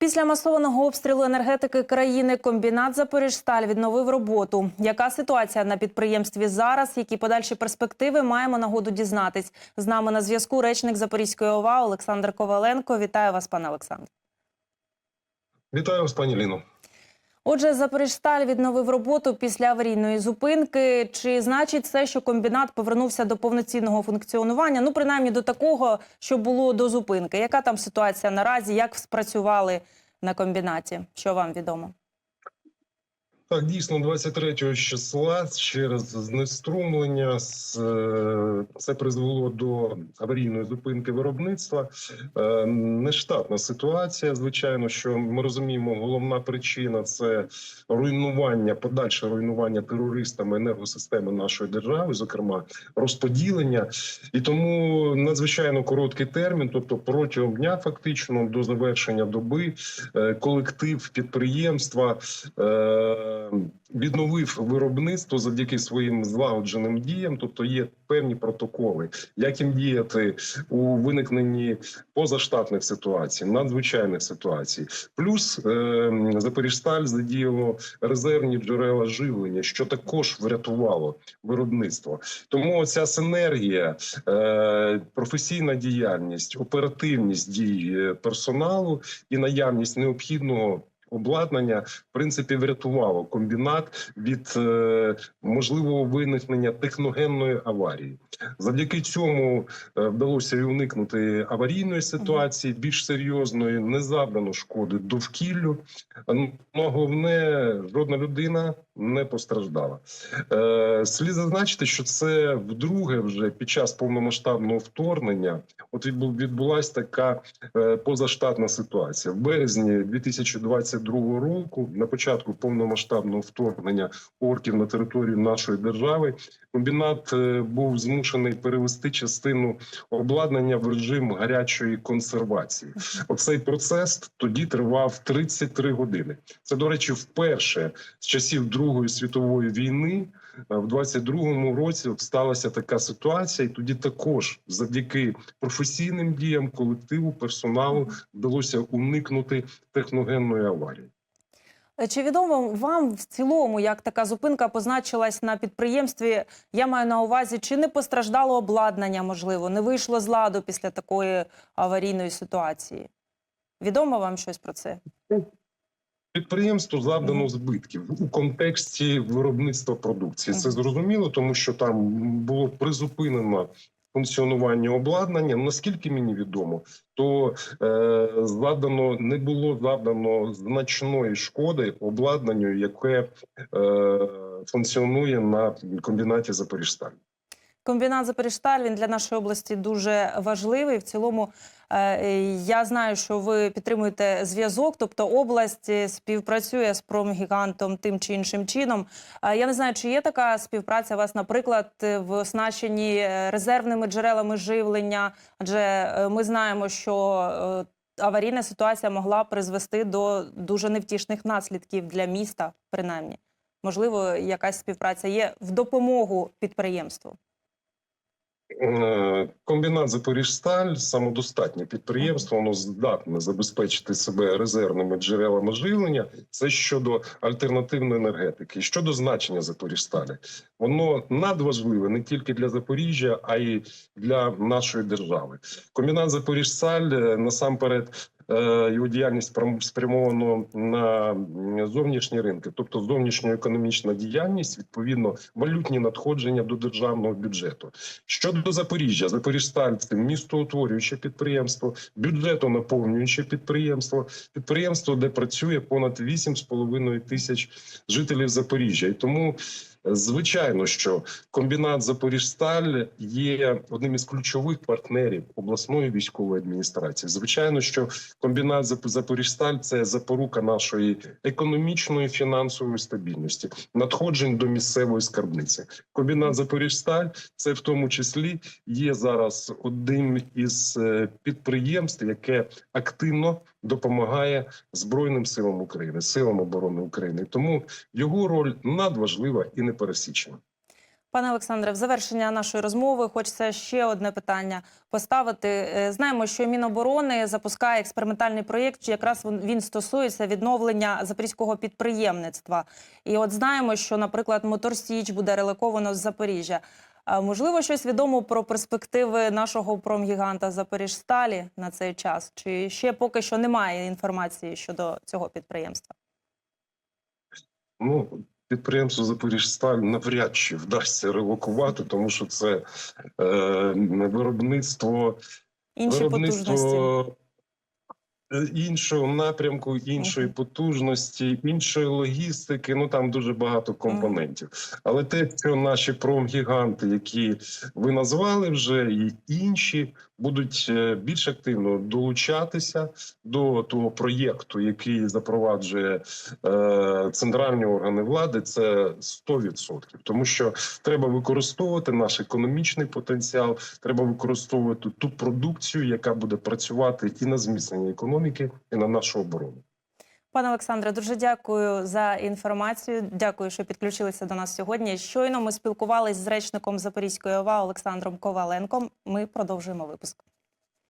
Після масованого обстрілу енергетики країни комбінат Запоріжсталь відновив роботу. Яка ситуація на підприємстві зараз? Які подальші перспективи маємо нагоду дізнатись? З нами на зв'язку речник Запорізької ОВА Олександр Коваленко. Вітаю вас, пане Олександр. Вітаю вас, пані Ліно. Отже, Запоріжсталь відновив роботу після аварійної зупинки. Чи значить це, що комбінат повернувся до повноцінного функціонування? Ну, принаймні до такого, що було до зупинки. Яка там ситуація наразі? Як спрацювали на комбінаті? Що вам відомо? Так, дійсно, 23 числа через знеструмлення е, це призвело до аварійної зупинки виробництва. Е, Нештатна ситуація. Звичайно, що ми розуміємо, головна причина це руйнування, подальше руйнування терористами енергосистеми нашої держави, зокрема розподілення. І тому надзвичайно короткий термін, тобто протягом дня, фактично до завершення доби, е, колектив підприємства. Відновив виробництво завдяки своїм злагодженим діям, тобто є певні протоколи, як їм діяти у виникненні позаштатних ситуацій, надзвичайних ситуацій. Плюс е, Запоріжсталь задіяло резервні джерела живлення, що також врятувало виробництво. Тому ця синергія, е, професійна діяльність, оперативність дій е, персоналу і наявність необхідного. Обладнання в принципі врятувало комбінат від е, можливого виникнення техногенної аварії. Завдяки цьому е, вдалося і уникнути аварійної ситуації, більш серйозної, не завдано шкоди довкіллю. Ну головне, жодна людина не постраждала. Е, слід зазначити, що це вдруге вже під час повномасштабного вторгнення. От відбу- відбулася така е, позаштатна ситуація в березні 2022 року. На початку повномасштабного вторгнення орків на територію нашої держави. Комбінат е, був змушений перевести частину обладнання в режим гарячої консервації. Оцей процес тоді тривав 33 години. Це, до речі, вперше з часів Другої світової війни. Е, В 22-му році сталася така ситуація, і тоді також завдяки професійним діям колективу персоналу вдалося уникнути техногенної аварії. Е, Чи відомо вам в цілому, як така зупинка позначилась на підприємстві? Я маю на увазі, чи не постраждало обладнання, можливо, не вийшло з ладу після такої аварійної ситуації? Відомо вам щось про це? Підприємству завдано збитків у контексті виробництва продукції. Це зрозуміло, тому що там було призупинено функціонування обладнання. Наскільки мені відомо, то е, завдано не було завдано значної шкоди обладнанню, яке е, функціонує на комбінаті Запоріжсталь. Комбінат Запоріжсталь він для нашої області дуже важливий. В цілому е, я знаю, що ви підтримуєте зв'язок, тобто область е, співпрацює з промгігантом тим чи іншим чином. Я не знаю, чи є така співпраця у вас, наприклад, в оснащенні е, резервними джерелами живлення, адже ми знаємо, що аварійна ситуація могла призвести до дуже невтішних наслідків для міста, принаймні. Можливо, якась співпраця є в допомогу підприємству. Е, Комбінат Запоріжсталь самодостатнє підприємство, воно здатне забезпечити себе резервними джерелами живлення. Це щодо альтернативної енергетики. Щодо значення Запоріжсталі, воно надважливе не тільки для Запоріжжя, а й для нашої держави. Комбінат Запоріжсталь е, насамперед. Е, Його діяльність прям- спрямовано на зовнішні ринки, тобто зовнішньоекономічна діяльність, відповідно, валютні надходження до державного бюджету. Щодо Запоріжжя, Запоріжсталь це містоутворююче підприємство, бюджетонаповнююче підприємство, підприємство, де працює понад 8,5 тисяч жителів Запоріжжя. І тому, звичайно, що комбінат Запоріжсталь є одним із ключових партнерів обласної військової адміністрації. Звичайно, що комбінат Запоріжсталь це запорука нашої економічної фінансової стабільності, надходжень до місцевої скарбниці. Комбінат Запоріжсталь це в тому числі є зараз одним із е, підприємств, яке активно допомагає Збройним силам України, силам оборони України. Тому його роль надважлива і непересічна. Пане Олександре, в завершення нашої розмови хочеться ще одне питання поставити. Е, Знаємо, що Міноборони запускає експериментальний проєкт, чи якраз він- він стосується відновлення запорізького підприємництва. І от знаємо, що, наприклад, Мотор Січ буде релоковано з Запоріжжя. Можливо, щось відомо про перспективи нашого промгіганта Запоріжсталі на цей час? Чи ще поки що немає інформації щодо цього підприємства? Ну, підприємство Запоріжсталь навряд чи вдасться релокувати, тому що це е, виробництво, Інші виробництво е, іншого напрямку, іншої Мгм. потужності, іншої логістики. Ну там дуже багато компонентів. Але те, що наші промгіганти, які ви назвали вже, і інші будуть е, більш активно долучатися до того проєкту, який запроваджує е, центральні органи влади, це 100%. Тому що треба використовувати наш економічний потенціал, треба використовувати ту продукцію, яка буде працювати і на зміцнення економіки, і на нашу оборону. Пане Олександре, дуже дякую за інформацію. Дякую, що підключилися до нас сьогодні. Щойно ми спілкувалися з речником Запорізької ОВА Олександром Коваленком. Ми продовжуємо випуск.